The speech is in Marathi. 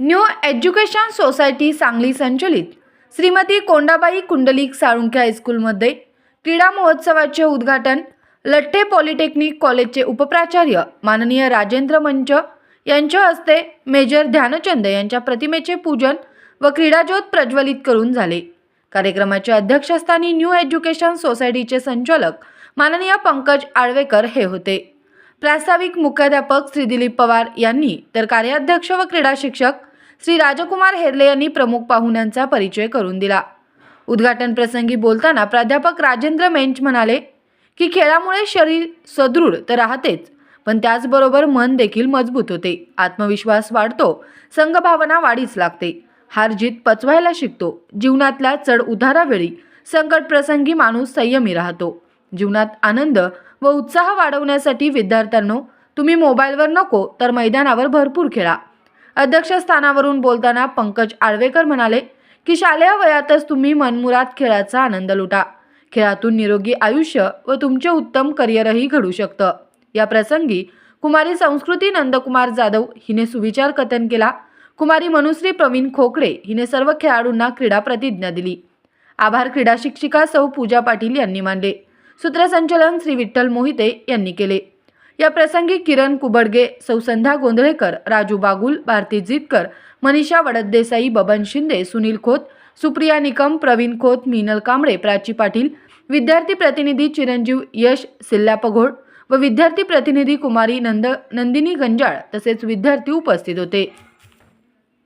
न्यू एज्युकेशन सोसायटी सांगली संचलित. श्रीमती कोंडाबाई कुंडलिक साळुंखे हायस्कूलमध्ये क्रीडा महोत्सवाचे उद्घाटन लठ्ठे पॉलिटेक्निक कॉलेजचे उपप्राचार्य माननीय राजेंद्र मंच यांच्या हस्ते मेजर ध्यानचंद यांच्या प्रतिमेचे पूजन व क्रीडाज्योत प्रज्वलित करून झाले. कार्यक्रमाच्या अध्यक्षस्थानी न्यू एज्युकेशन सोसायटीचे संचालक माननीय पंकज आळवेकर हे होते. प्रास्ताविक मुख्याध्यापक श्री दिलीप पवार यांनी तर कार्याध्यक्ष व क्रीडा शिक्षक श्री राजकुमार हेरले यांनी प्रमुख पाहुण्यांचा परिचय करून दिला. उद्घाटन प्रसंगी बोलताना प्राध्यापक राजेंद्र मेंच म्हणाले की खेळामुळे शरीर सदृढ तर राहतेच पण त्याचबरोबर मन देखील मजबूत होते आत्मविश्वास वाढतो संघभावना वाढीच लागते. हार जीत पचवायला शिकतो जीवनातल्या चढ उतारावेळी संकट प्रसंगी माणूस संयमी राहतो. जीवनात आनंद व उत्साह वाढवण्यासाठी विद्यार्थ्यांनो तुम्ही मोबाईलवर नको तर मैदानावर भरपूर खेळा. अध्यक्षस्थानावरून बोलताना पंकज आळवेकर म्हणाले की शालेय वयातच तुम्ही मनमुराद खेळाचा आनंद लुटा. खेळातून निरोगी आयुष्य व तुमचे उत्तम करिअरही घडू शकतं. या प्रसंगी कुमारी संस्कृती नंदकुमार जाधव हिने सुविचार कथन केला. कुमारी मनुश्री प्रवीण खोकडे हिने सर्व खेळाडूंना क्रीडा प्रतिज्ञा दिली. आभार क्रीडा शिक्षिका सौ पूजा पाटील यांनी मानले. सूत्रसंचलन श्री विठ्ठल मोहिते यांनी केले. या प्रसंगी किरण कुबडगे सौसंध्या गोंधळेकर राजू बागुल भारती जितकर मनीषा वडदेसाई बबन शिंदे सुनील खोत सुप्रिया निकम प्रवीण खोत मीनल कांबळे प्राची पाटील विद्यार्थी प्रतिनिधी चिरंजीव यश सिल्ला पघोड व विद्यार्थी प्रतिनिधी कुमारी नंद नंदिनी गंजाळ तसेच विद्यार्थी उपस्थित होते.